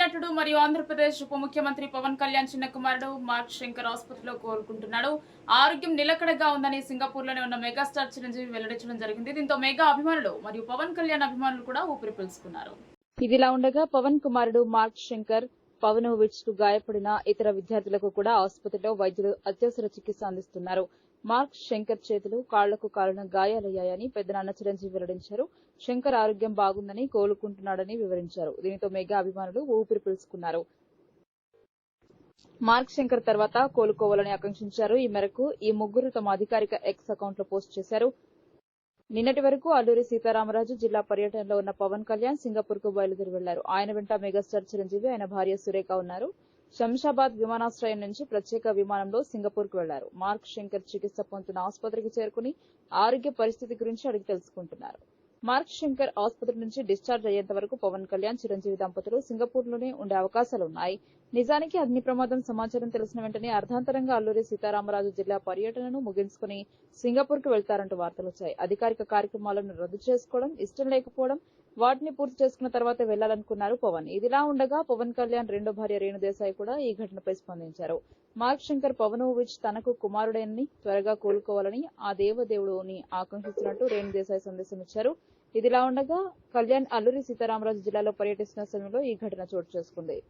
నటుడు మరియు ఆంధ్రప్రదేశ్ ఉప ముఖ్యమంత్రి పవన్ కళ్యాణ్ చిన్న కుమారుడు మార్క్ శంకర్ ఆసుపత్రిలో కోరుకుంటున్నాడు ఆరోగ్యం నిలకడగా ఉందని సింగపూర్లోనే ఉన్న మెగాస్టార్ చిరంజీవి వెల్లడించడం జరిగింది. దీంతో మెగా అభిమానులు మరియు పవన్ కళ్యాణ్ అభిమానులు కూడా ఊపిరి పీల్చుకున్నారు. ఇదిలా ఉండగా పవన్ కుమారుడు మార్క్ శంకర్ పవనోవిచ్కు గాయపడిన ఇతర విద్యార్థులకు కూడా ఆసుపత్రిలో వైద్యులు అత్యవసర చికిత్స అందిస్తున్నారు. మార్క్ శంకర్ చేతులు కాళ్ళకు కాలిన గాయాలయ్యాయని పెద్దనాన్న చిరంజీవి వెల్లడించారు. శంకర్ ఆరోగ్యం బాగుందని కోలుకుంటున్నాడని వివరించారు. దీనితో మెగా అభిమానులు ఊపిరి పీల్చుకున్నారు. మార్క్ శంకర్ తర్వాత కోలుకోవాలని ఆకాంక్షించారు. ఈ మేరకు ఈ ముగ్గురు తమ అధికారిక ఎక్స్ అకౌంట్లో పోస్ట్ చేశారు. నిన్నటి వరకు అల్లూరి సీతారామరాజు జిల్లా పర్యటనలో ఉన్న పవన్ కళ్యాణ్ సింగపూర్కు బయలుదేరి వెళ్ళారు. ఆయన వెంట మెగాస్టార్ చిరంజీవి ఆయన భార్య సురేఖ ఉన్నారు. శంషాబాద్ విమానాశ్రయం నుంచి ప్రత్యేక విమానంలో సింగపూర్కు వెళ్ళారు. మార్క్ శంకర్ చికిత్స పొందుతున్న ఆసుపత్రికి చేరుకుని ఆరోగ్య పరిస్థితి గురించి అడిగి తెలుసుకుంటున్నారు. మార్క్ శంకర్ ఆసుపత్రి నుంచి డిశ్చార్జ్ అయ్యేంత వరకు పవన్ కళ్యాణ్ చిరంజీవి దంపతులు సింగపూర్లోనే ఉండే అవకాశాలున్నాయి నిజానికి అగ్ని ప్రమాదం సమాచారం తెలిసిన వెంటనే అర్ధాంతరంగా అల్లూరి సీతారామరాజు జిల్లా పర్యటనను ముగించుకుని సింగపూర్కు వెళ్తారంటూ వార్తలు వచ్చాయి. అధికారిక కార్యక్రమాలను రద్దు చేసుకోవడం ఇష్టం లేకపోవడం వాటిని పూర్తి చేసుకున్న తర్వాత వెళ్ళాలనుకున్నారు పవన్. ఇదిలా ఉండగా పవన్ కళ్యాణ్ రెండో భార్య రేణుదేశాయ్ కూడా ఈ ఘటనపై స్పందించారు. మార్క్ శంకర్ పవనోవిచ్ తనకు కుమారుడని త్వరగా కోలుకోవాలని ఆ దేవదేవుడుని ఆకాంక్షిస్తున్నట్టు రేణుదేశాయ్ సందేశం ఇచ్చారు. ఇదిలా ఉండగా కళ్యాణ్ అల్లూరి సీతారామరాజు జిల్లాలో పర్యటిస్తున్న సమయంలో ఈ ఘటన చోటు చేసుకుంది.